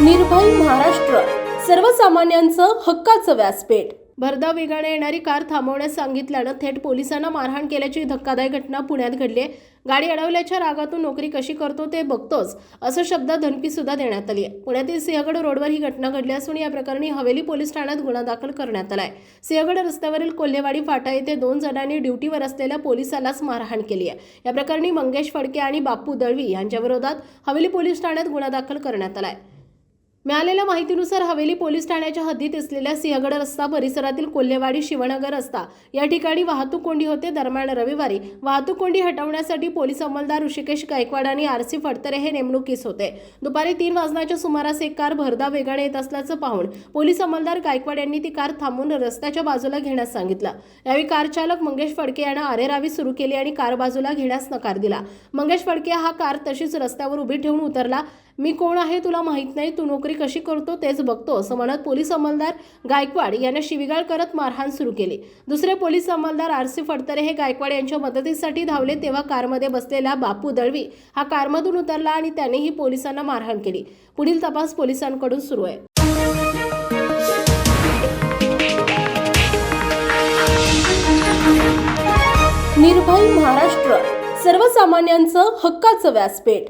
निर्भय महाराष्ट्र. सर्वसामान्यांचं हक्काचं व्यासपीठ. भरधाव वेगाने येणारी कार थांबवण्यास सांगितल्यानं थेट पोलिसांना मारहाण केल्याची धक्कादायक घटना पुण्यात घडली आहे. गाडी अडवल्याच्या रागातून नोकरी कशी करतो ते बघतोच असं शब्द धमकी सुद्धा देण्यात आली आहे. पुण्यातील सिंहगड रोडवर ही घटना घडली असून या प्रकरणी हवेली पोलीस ठाण्यात गुन्हा दाखल करण्यात आलाय. सिंहगड रस्त्यावरील कोल्हेवाडी फाटा येथे दोन जणांनी ड्युटीवर असलेल्या पोलिसालाच मारहाण केली आहे. या प्रकरणी मंगेश फडके आणि बापू दळवी यांच्याविरोधात हवेली पोलीस ठाण्यात गुन्हा दाखल करण्यात आलाय. मिळालेल्या माहितीनुसार हवेली पोलीस ठाण्याच्या हद्दीत असलेल्या सिंहगड रस्ता परिसरातील कोल्हेवाडी शिवनगर रस्ता या ठिकाणी वाहतूक कोंडी होते. दरम्यान रविवारी वाहतूक कोंडी हटवण्यासाठी पोलीस अंमलदार ऋषिकेश गायकवाड आणि आर सी फडतरे हे नेमणुकीस होते. दुपारी तीन वाजण्याच्या सुमारास एक कार भरदा वेगाने येत असल्याचं पाहून पोलीस अंमलदार गायकवाड यांनी ती कार थांबून रस्त्याच्या बाजूला घेण्यास सांगितलं. यावेळी कार चालक मंगेश फडके यानं आरेरावी सुरू केली आणि कार बाजूला घेण्यास नकार दिला. मंगेश फडके हा कार तशीच रस्त्यावर उभी ठेवून उतरला. मी कोण आहे तुला माहीत नाही तू नोकरी कशी करतो तेच बघतो असं म्हणत पोलीस अंमलदार गायकवाड यांना शिविगाळ करत मारहाण सुरू केली. दुसरे पोलीस अंमलदार आर सी फडतरे हे गायकवाड यांच्या मदतीसाठी धावले तेव्हा कारमध्ये बसलेला बापू दळवी हा कारमधून उतरला आणि त्यानेही पोलिसांना मारहाण केली. पुढील तपास पोलिसांकडून सुरू आहे. निर्भय महाराष्ट्र सर्वसामान्यांचं हक्काचं व्यासपीठ.